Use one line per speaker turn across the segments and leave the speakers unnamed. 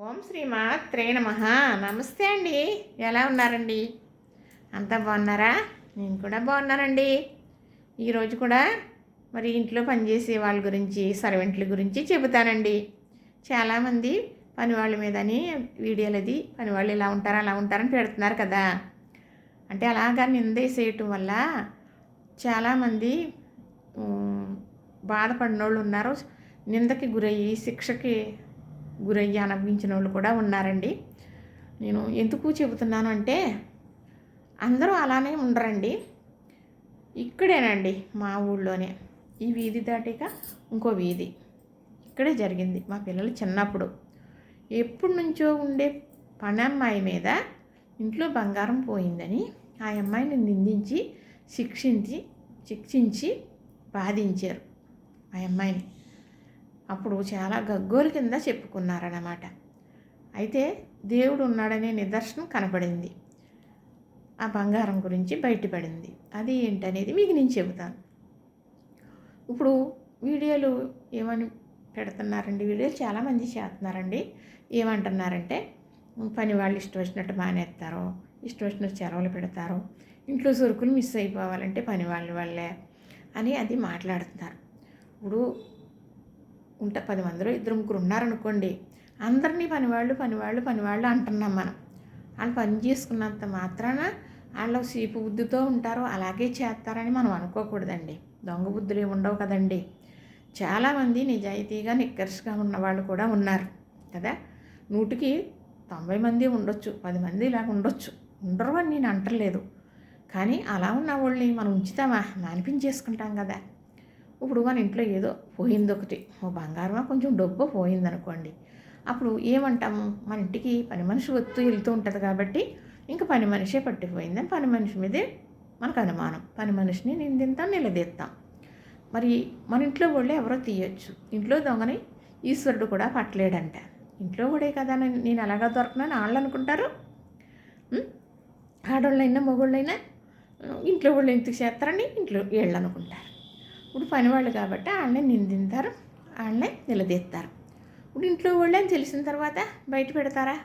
ఓం శ్రీమాత్రే నమ. నమస్తే అండి. ఎలా ఉన్నారండి? అంతా బాగున్నారా? నేను కూడా బాగున్నానండి. ఈరోజు కూడా మరి ఇంట్లో పనిచేసే వాళ్ళ గురించి సర్వెంట్ల గురించి చెబుతానండి. చాలామంది పని వాళ్ళ మీదని వీడియోలు అది పని వాళ్ళు ఇలా ఉంటారు అలా ఉంటారని పెడుతున్నారు కదా. అంటే అలాగా నిందేసేయటం వల్ల చాలామంది బాధపడిన వాళ్ళు ఉన్నారు. నిందకి గురయ్యి శిక్షకి గురయ్యి అనిపించిన వాళ్ళు కూడా ఉన్నారండి. నేను ఎందుకు చెబుతున్నాను అంటే అందరూ అలానే ఉండరండి. ఇక్కడేనండి మా ఊళ్ళోనే. ఈ వీధి దాటిక ఇంకో వీధి. ఇక్కడే జరిగింది మా పిల్లలు చిన్నప్పుడు. ఎప్పటి నుంచో ఉండే పని అమ్మాయి మీద ఇంట్లో బంగారం పోయిందని ఆ అమ్మాయిని నిందించి శిక్షించి శిక్షించి బాధించారు ఆ అమ్మాయిని. అప్పుడు చాలా గగ్గోలు కింద చెప్పుకున్నారన్నమాట. అయితే దేవుడు ఉన్నాడనే నిదర్శనం కనపడింది ఆ బంగారం గురించి బయటపడింది. అది ఏంటనేది మీకు నేను చెబుతాను. ఇప్పుడు వీడియోలు ఏమని పెడుతున్నారండి? వీడియోలు చాలామంది చేస్తున్నారండి. ఏమంటున్నారంటే పని వాళ్ళు ఇష్టం వచ్చినట్టు మానేస్తారు ఇష్టం వచ్చినట్టు చెరవలు పెడతారు ఇంట్లో సరుకులు మిస్ అయిపోవాలంటే పని వాళ్ళ వాళ్ళే అని అది మాట్లాడుతున్నారు. ఇప్పుడు ఉంట పది మందిలో ఇద్దరు ముగ్గురు ఉన్నారనుకోండి అందరినీ పనివాళ్ళు పనివాళ్ళు పనివాళ్ళు అంటున్నాం మనం. వాళ్ళు పని చేసుకున్నంత మాత్రాన వాళ్ళు సీపు బుద్ధితో ఉంటారో అలాగే చేస్తారని మనం అనుకోకూడదండి. దొంగ బుద్ధులు ఏమి ఉండవు కదండి. చాలామంది నిజాయితీగా నిక్కర్స్గా ఉన్న వాళ్ళు కూడా ఉన్నారు కదా. నూటికి తొంభై మంది ఉండొచ్చు పది మంది ఇలాగ ఉండొచ్చు. ఉండరు అని నేను అంటలేదు. కానీ అలా ఉన్న వాళ్ళని మనం ఉంచుతామా? మానిపించేసుకుంటాం కదా. ఇప్పుడు మన ఇంట్లో ఏదో పోయింది ఒకటి. ఓ బంగారమా? కొంచెం డబ్బు పోయింది అనుకోండి అప్పుడు ఏమంటాము? మన ఇంటికి పని మనిషి వస్తూ వెళ్తూ ఉంటుంది కాబట్టి ఇంకా పని మనిషే పట్టిపోయిందని పని మనిషి మీదే మనకు అనుమానం. పని మనిషిని నిందింతాం నిలదీస్తాం మరి మన ఇంట్లో వాళ్ళే ఎవరో తీయొచ్చు. ఇంట్లో దొంగని ఈశ్వరుడు కూడా పట్టలేడంట. ఇంట్లో కూడా కదా నేను ఎలాగా అలాగా దొరకనని వాళ్ళు అనుకుంటారు? ఆడవాళ్ళైనా మగవాళ్ళైనా ఇంట్లో వాళ్ళు ఎందుకు చేస్తారని ఇంట్లో వీళ్ళు అనుకుంటారు. ఇప్పుడు పనివాళ్ళు కాబట్టి వాళ్ళని నిందింతారు వాళ్ళని నిలదీస్తారు. ఇప్పుడు ఇంట్లో వాళ్ళే అని తెలిసిన తర్వాత బయట పెడతారా?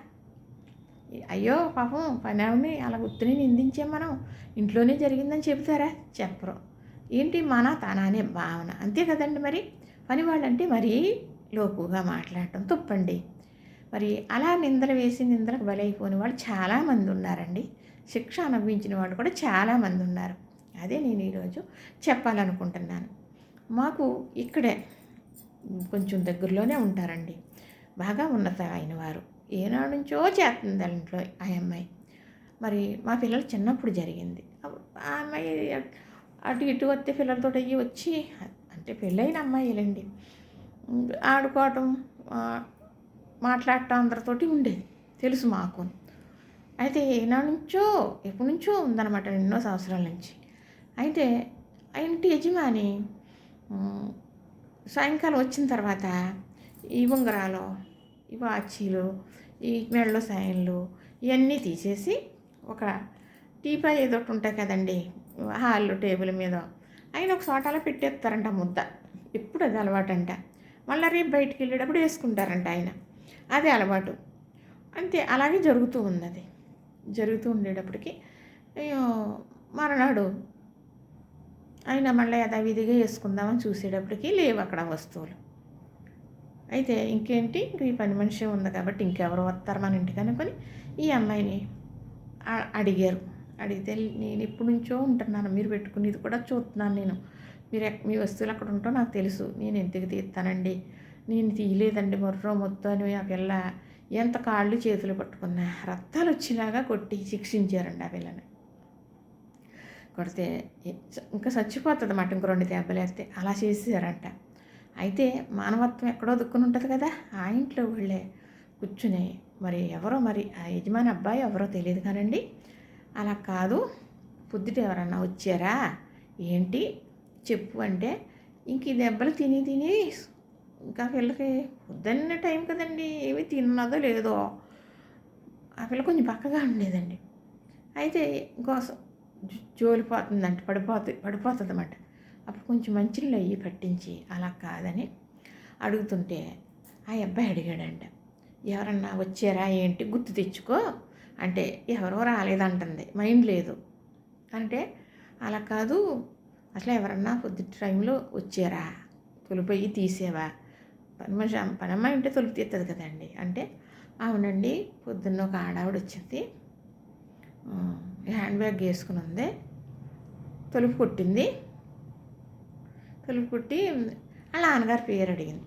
అయ్యో పాపం పని ఆవిడని అలా గుర్తుని నిందించే మనం. ఇంట్లోనే జరిగిందని చెబుతారా? చెప్పరు. ఏంటి మన తన అనే భావన? అంతే కదండి మరి? పని వాళ్ళంటే మరీ లోకుగా మాట్లాడటం తప్పండి. మరి అలా నిందలు వేసి నిందలకు బలైపోయిన వాళ్ళు చాలామంది ఉన్నారండి. శిక్ష అనుభవించిన వాళ్ళు కూడా చాలామంది ఉన్నారు. అదే నేను ఈరోజు చెప్పాలనుకుంటున్నాను. మాకు ఇక్కడే కొంచెం దగ్గరలోనే ఉంటారండి. బాగా ఉన్నత అయిన వారు. ఏనాడు నుంచో చేస్తుంది దాంట్లో ఆ అమ్మాయి. మరి మా పిల్లలు చిన్నప్పుడు జరిగింది. ఆ అమ్మాయి అటు ఇటు వస్తే పిల్లలతో అయ్యి వచ్చి అంటే పెళ్ళైన అమ్మాయిలండి. ఆడుకోవటం మాట్లాడటం అందరితోటి ఉండేది. తెలుసు మాకు. అయితే ఏనాడు నుంచో ఎప్పటి నుంచో ఉందన్నమాట ఎన్నో సంవత్సరాల నుంచి. అయితే ఆ ఇంటి యజమాని సాయంకాలం వచ్చిన తర్వాత ఈ ఉంగరాలు ఈ వాచీలు ఈ మెళ్ళ సాయన్లు ఇవన్నీ తీసేసి ఒక టీపా ఏదో ఒకటి ఉంటాయి కదండి హాల్ టేబుల్ మీద ఆయన ఒక చోటలో పెట్టేస్తారంట ముద్ద. ఎప్పుడు అది అలవాటంట. మళ్ళీ రేపు బయటికి వెళ్ళేటప్పుడు వేసుకుంటారంట ఆయన. అదే అలవాటు. అంతే అలాగే జరుగుతూ ఉన్నది. జరుగుతూ ఉండేటప్పటికి అయ్యో మరనాడు ఆయన మళ్ళీ యథావిధిగా వేసుకుందామని చూసేటప్పటికి లేవు అక్కడ వస్తువులు. అయితే ఇంకేంటి? ఇంక ఈ పని మనిషి ఉంది కాబట్టి ఇంకెవరు వస్తారు మన ఇంటికి అనుకొని ఈ అమ్మాయిని అడిగారు. అడిగితే నేను ఎప్పటి నుంచో ఉంటున్నాను. మీరు పెట్టుకునేది కూడా చూస్తున్నాను నేను. మీరు మీ వస్తువులు అక్కడ ఉంటో నాకు తెలుసు. నేను ఎందుకు తీస్తానండి? నేను తీయలేదండి మొర్రో మొత్తం అని ఆ పిల్ల ఎంత కాళ్ళు చేతులు పట్టుకున్నా రక్తాలు వచ్చేలాగా కొట్టి శిక్షించారండి ఆ పిల్లని. కొడితే ఇంకా చచ్చిపోతుంది మాట ఇంకో రెండు దెబ్బలు వేస్తే. అలా చేసేసారంట అయితే మానవత్వం ఎక్కడో దుక్కుని ఉంటుంది కదా ఆ ఇంట్లో వాళ్ళే కూర్చుని మరి ఎవరో మరి ఆ యజమాని అబ్బాయి ఎవరో తెలియదు కానండి. అలా కాదు పొద్దుట ఎవరన్నా వచ్చారా? ఏంటి? చెప్పు అంటే ఇంక ఈ దెబ్బలు తిని తిని ఇంకా పిల్లకి పొద్దున్న టైం కదండి ఏమి తిన్నదో లేదో. ఆ పిల్ల కొంచెం పక్కగా ఉండేదండి. అయితే ఇంకోసం జోలిపోతుందంట పడిపోతుంది పడిపోతుంది అన్నమాట అప్పుడు కొంచెం మంచినీళ్ళు అయ్యి పట్టించి అలా కాదని అడుగుతుంటే ఆ అబ్బాయి అడిగాడంట. ఎవరన్నా వచ్చారా? ఏంటి? గుర్తు తెచ్చుకో. అంటే ఎవరో రాలేదంటుంది. మైండ్ లేదు. అంటే అలా కాదు. అసలు ఎవరన్నా పొద్దుటి టైంలో వచ్చారా? తొలిపోయి తీసేవా? పని మనిషి పని ఉంటే తొలిపి తీస్తుంది కదండి. అంటే అవునండి. పొద్దున్న ఒక ఆడావిడ వచ్చింది. హ్యాండ్ బ్యాగ్ వేసుకుని ఉంది తొలుపు కుట్టింది. తొలుపు కుట్టి వాళ్ళ నాన్నగారి పేరు అడిగింది.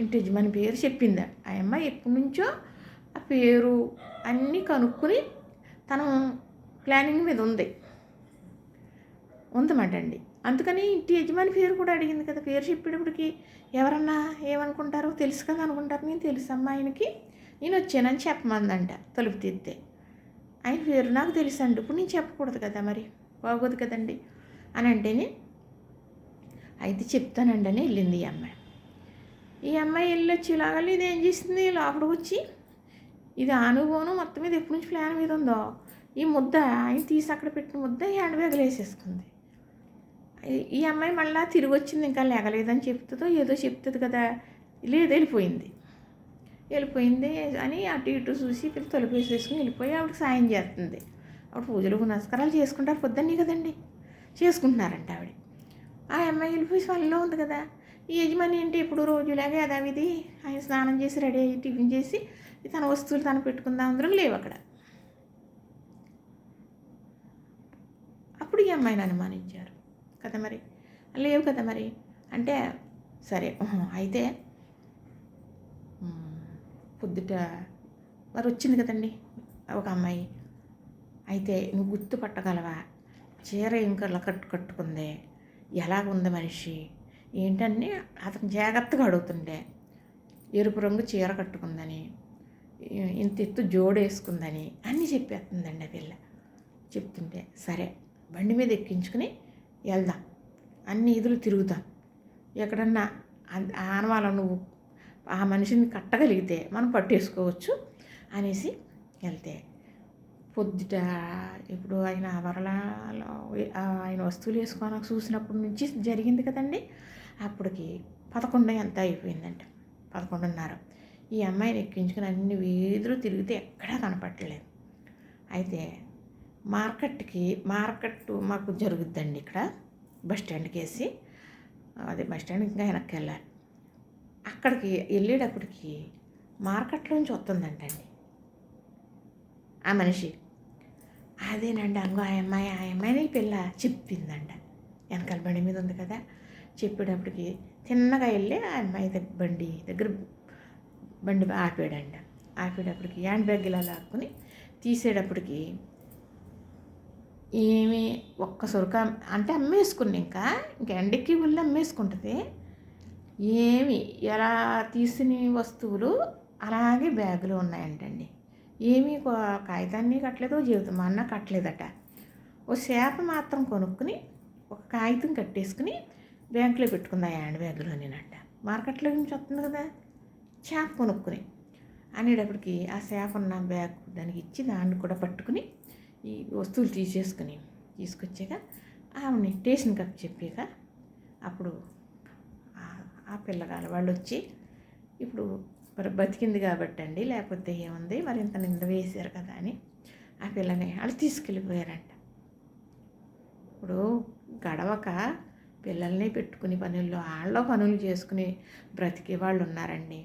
ఇంటి యజమాని పేరు చెప్పింది. ఆ అమ్మాయి ఎప్పటి నుంచో ఆ పేరు అన్నీ కనుక్కొని తను ప్లానింగ్ మీద ఉంది. ఉందన్నమాట అండి. అందుకని ఇంటి యజమాని పేరు కూడా అడిగింది కదా. పేరు చెప్పేటప్పటికి ఎవరన్నా ఏమనుకుంటారో తెలుసు కదా అనుకుంటారు. నేను తెలుసమ్మా ఆయనకి. నేను వచ్చానని చెప్పమందంట తలుపు తీద్దే ఆయన పేరు నాకు తెలుసు అండి ఇప్పుడు నేను చెప్పకూడదు కదా మరి? బాగోదు కదండి? అని అంటేనే అయితే చెప్తానండి అని వెళ్ళింది ఈ అమ్మాయి. ఈ అమ్మాయి వెళ్ళి వచ్చి ఇది ఏం చేసింది లోపలికి వచ్చి ఇది అనుభవం మొత్తం మీద ఎప్పటి నుంచి ప్లాన్ మీద ఉందో? ఈ ముద్ద ఆయన తీసి అక్కడ పెట్టిన ముద్ద హ్యాండ్ బ్యాగ్లో వేసేసుకుంది. ఈ అమ్మాయి మళ్ళీ తిరిగి వచ్చింది ఇంకా లేగలేదని చెప్తుందో ఏదో చెప్తుంది కదా? లేదు వెళ్ళిపోయింది. వెళ్ళిపోయింది అని అటు ఇటు చూసి ఇక్కడ తలుపు వెళ్ళిపోయి ఆవిడకి సాయం చేస్తుంది. ఆవిడ పూజలు పునస్కారాలు చేసుకుంటారు పొద్దున్నే కదండి. చేసుకుంటున్నారంట ఆవిడ. ఆ అమ్మాయి వెళ్ళిపోయి స్వల్లో ఉంది కదా. ఈ యజమాని ఏంటి ఇప్పుడు రోజులాగే యథావిధి ఆయన స్నానం చేసి రెడీ అయ్యి టిఫిన్ చేసి తన వస్తువులు తను పెట్టుకుందాం అందరం లేవు అక్కడ. అప్పుడు ఈ అమ్మాయిని అనుమానించారు. కదా మరి? లేవు కదా మరి? అంటే సరే అయితే పొద్దుట మరి వచ్చింది కదండి ఒక అమ్మాయి. అయితే నువ్వు గుర్తుపట్టగలవా చీర ఇంకా కట్టు కట్టుకుంది. ఎలాగుంది మనిషి? ఏంటని అతను జాగ్రత్తగా అడుగుతుండే. ఎరుపు రంగు చీర కట్టుకుందని ఇంత ఎత్తు జోడేసుకుందని అన్నీ చెప్పేస్తుందండి ఆ పిల్ల. చెప్తుంటే సరే బండి మీద ఎక్కించుకుని వెళ్దాం. అన్ని ఇదులు తిరుగుతాం. ఎక్కడన్నా ఆనవాళ్ళ నువ్వు ఆ మనిషిని కట్టగలిగితే మనం పట్టేసుకోవచ్చు అనేసి వెళ్తే. పొద్దుట ఇప్పుడు ఆయన వరలలో ఆయన వస్తువులు వేసుకొని చూసినప్పటి నుంచి జరిగింది కదండి. అప్పటికి పదకొండు ఎంత అయిపోయిందంట. పదకొండున్నర. ఈ అమ్మాయిని ఎక్కించుకుని అన్ని వీధులు తిరిగితే ఎక్కడా కనపట్టలేదు అయితే మార్కెట్కి మార్కెట్ మాకు జరుగుద్దండి ఇక్కడ. బస్ స్టాండ్కి వేసి అదే బస్ స్టాండ్ ఇంకా వెనక్కి వెళ్ళాలి. అక్కడికి వెళ్ళేటప్పటికి మార్కెట్లోంచి వస్తుందంటండి. ఆ మనిషి అదేనండి అంగో ఆ అమ్మాయి ఆ అమ్మాయిని పిల్ల చెప్పిందంట. వెనకాల బండి మీద ఉంది కదా. చెప్పేటప్పటికి తిన్నగా వెళ్ళి ఆ అమ్మాయి దగ్గర బండి దగ్గర బండి ఆపాడంట. ఆపేటప్పటికి హ్యాండ్ బ్యాగ్ ఇలా లాక్కుని తీసేటప్పటికి ఏమి ఒక్క సొరక అంటే అమ్మేసుకుని ఇంకా ఇంకా ఎండకి ఉల్లి అమ్మేసుకుంటుంది. ఏమి? ఎలా తీసిన వస్తువులు? అలాగే బ్యాగులో ఉన్నాయంటండి. ఏమీ కాగితాన్ని కట్టలేదు జీవితం అన్న కట్టలేదట. ఓ చేప మాత్రం కొనుక్కుని ఒక కాగితం కట్టేసుకుని బ్యాంకులో పెట్టుకుంది ఆ హ్యాండ్ బ్యాగ్లో నేనంట మార్కెట్లో నుంచి వస్తుంది కదా? చేప కొనుక్కుని. అనేటప్పటికి ఆ చేప ఉన్న బ్యాగ్ దానికి ఇచ్చి దాన్ని కూడా పట్టుకుని ఈ వస్తువులు తీసేసుకుని తీసుకొచ్చాక ఆమెని స్టేషన్ కప్ చెప్పాక అప్పుడు ఆ పిల్లగాల వాళ్ళు వచ్చి ఇప్పుడు మరి బతికింది కాబట్టి అండి లేకపోతే ఏముంది? మరి ఇంత నింద వేసారు కదా అని ఆ పిల్లని వాళ్ళు తీసుకెళ్ళిపోయారంట. ఇప్పుడు గడవక పిల్లల్ని పెట్టుకుని పనుల్లో వాళ్ళ పనులు చేసుకుని బ్రతికే వాళ్ళు ఉన్నారండి.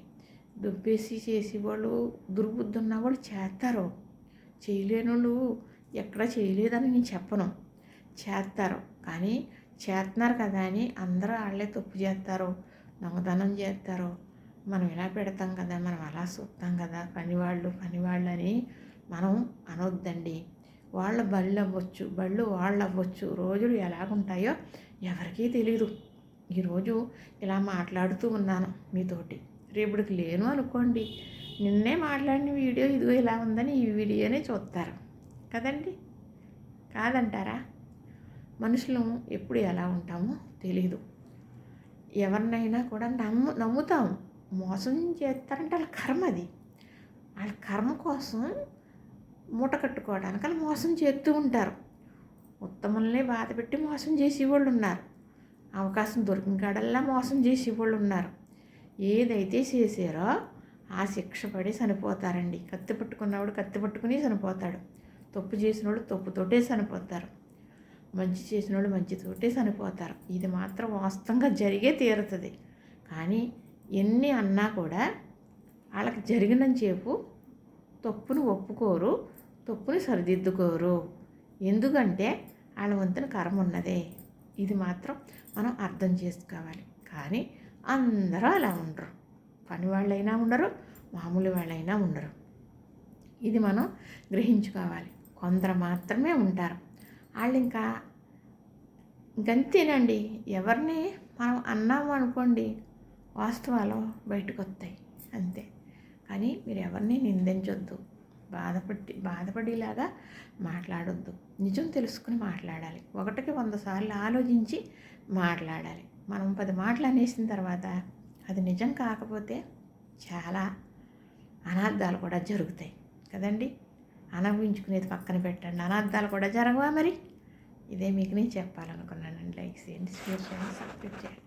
దుబ్బేసి చేసేవాళ్ళు దుర్బుద్ధి ఉన్న వాళ్ళు చేస్తారు చేయలేని వాళ్ళు ఎక్కడ చేయలేదని నేను చెప్పను. చేస్తారు కానీ చేస్తున్నారు కదా అని అందరూ వాళ్ళే తప్పు చేస్తారు దొంగతనం చేస్తారు. మనం ఇలా పెడతాం కదా మనం అలా చూస్తాం కదా పనివాళ్ళు పనివాళ్ళు అని మనం అనొద్దండి. వాళ్ళ బళ్ళు అవ్వచ్చు బళ్ళు వాళ్ళు అవ్వచ్చు రోజులు ఎలాగుంటాయో ఎవరికీ తెలియదు ఈరోజు ఇలా మాట్లాడుతూ ఉన్నాను మీతోటి. రేపటికి లేను అనుకోండి. నిన్నే మాట్లాడిన వీడియో ఇదిగో ఇలా ఉందని ఈ వీడియోనే చూస్తారు. కదండి? కాదంటారా? మనుషులు ఎప్పుడు ఎలా ఉంటామో తెలీదు. ఎవరినైనా కూడా నమ్ము నమ్ముతాం. మోసం చేస్తారంటే వాళ్ళ కర్మ అది. వాళ్ళ కర్మ కోసం మూట కట్టుకోవడానికి వాళ్ళు మోసం చేస్తూ ఉంటారు. ఉత్తమల్ని బాధ పెట్టి మోసం చేసేవాళ్ళు ఉన్నారు. అవకాశం దొరికిన కాడల్లా మోసం చేసేవాళ్ళు ఉన్నారు. ఏదైతే చేసారో ఆ శిక్ష పడి చనిపోతారండి. కత్తి పట్టుకున్నవాడు కత్తి పట్టుకుని చనిపోతాడు. తప్పు చేసినోడు తప్పుతోటే చనిపోతారు. మంచి చేసిన వాళ్ళు మంచి తోటే చనిపోతారు. ఇది మాత్రం వాస్తవంగా జరిగే తీరుతుంది. కానీ ఎన్ని అన్నా కూడా వాళ్ళకి జరిగిన చేపు తప్పును ఒప్పుకోరు తప్పుని సరిదిద్దుకోరు. ఎందుకంటే వాళ్ళ వంతున కర్మ ఉన్నదే. ఇది మాత్రం మనం అర్థం చేసుకోవాలి. కానీ అందరూ అలా ఉండరు. పని వాళ్ళైనా ఉండరు మామూలు వాళ్ళైనా ఉండరు. ఇది మనం గ్రహించుకోవాలి. కొందరు మాత్రమే ఉంటారు. వాళ్ళు ఇంకా గంతేనండి. ఎవరిని మనం అన్నాము అనుకోండి వాస్తవాలు బయటకు వస్తాయి అంతే. కానీ మీరు ఎవరిని నిందించొద్దు. బాధపడి బాధపడేలాగా మాట్లాడొద్దు. నిజం తెలుసుకుని మాట్లాడాలి. ఒకటికి వంద సార్లు ఆలోచించి మాట్లాడాలి. మనం పది మాటలు అనేసిన తర్వాత అది నిజం కాకపోతే చాలా అనార్థాలు కూడా జరుగుతాయి. కదండి? అనుభవించుకునేది పక్కన పెట్టండి. అనర్థాలు కూడా జరగవా మరి? ఇదే మీకు నేను చెప్పాలనుకున్నానండి. లైక్ చేయండి షేర్ చేయండి సబ్స్క్రైబ్ చేయండి.